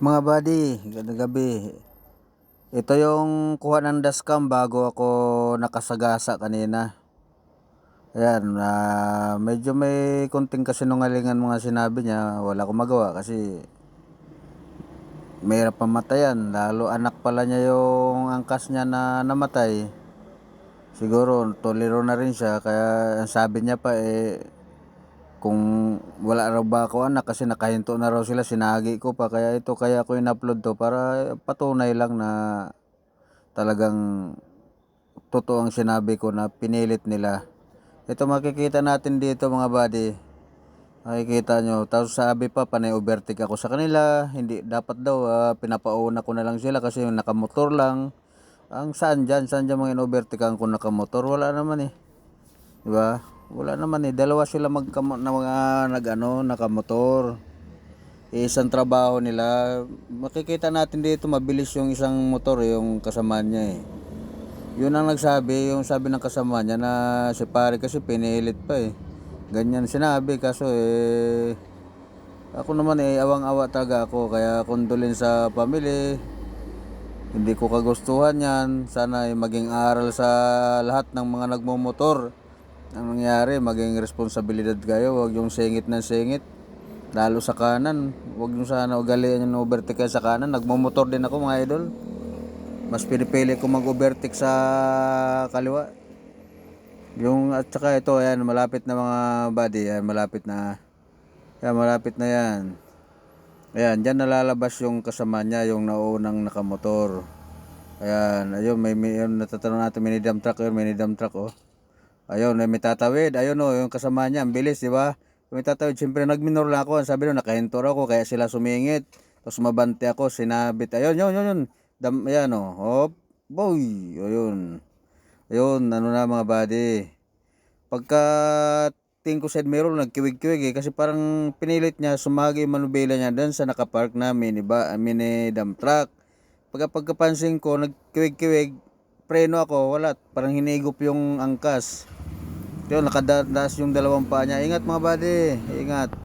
Mga buddy, ganda gabi. Ito yung kuha ng dashcam bago ako nakasagasa kanina. Ayan, ah, medyo may konting kasinungalingan mga sinabi niya. Wala akong magawa kasi mahirap pamatayan. Lalo anak pala niya yung angkas niya na namatay. Siguro tolero na rin siya kaya ang sabi niya pa eh kung wala raw ba ako anak kasi nakahinto na raw sila sinagi ko pa. Kaya ito kaya ko in-upload to para patunay lang na talagang totoo ang sinabi ko na pinilit nila. Ito makikita natin dito mga buddy. Makikita nyo. Tapos sabi pa panay overtake ako sa kanila. Hindi dapat daw ah, pinapauna ko na lang sila kasi nakamotor lang. Ang saan dyan? Saan dyan mga in-overtakean ko nakamotor? Wala naman eh. Di ba wala naman eh. Dalawa sila magka na mga nagano nakamotor. Eh, isang trabaho nila. Makikita natin dito mabilis yung isang motor eh, yung kasama niya eh. Yun ang nagsabi yung sabi ng kasama niya na si pare kasi pinilit pa eh. Ganyan sinabi kaso eh ako naman eh awang-awa talaga ako. Kaya kondolin sa family hindi ko kagustuhan yan. Sana eh, maging aral sa lahat ng mga nagmumotor ang nangyari maging responsibilidad kayo wag yung singit ng singit. Lalo sa kanan wag yung sana ugalian yung overtake sa kanan. Nagmumotor din ako mga idol. Mas pinipili ko mag-overtake sa kaliwa. Yung at saka ito ayan malapit na mga buddy ayan malapit na. Ayan malapit na yan. Ayan dyan nalalabas yung kasama niya yung naunang nakamotor. Ayan ayun may, may yun, natatanong natin mini dump truck yun mini dump truck oh ayun may, may tatawid. Ayun oh yung kasama niya ang bilis di ba? May tatawid. Siyempre nagminor lang ako. Sabi nung nakahintor ako kaya sila sumingit. Tapos mabante ako sinabit. Ayun yun yun yun. Dam, ayan oh. Hop. Boy ayun. Ayun ano na mga buddy. Pagka tingin ko side mirror nagkiwig-kiwig eh. Kasi parang pinilit niya sumagi yung manubela niya doon sa nakapark na mini, ba, mini dump truck. Pagka pagkapansin ko nagkiwig-kiwig preno ako. Wala parang hinigop yung angkas yun nakadadas yung dalawang paa niya. Ingat mga buddy. Ingat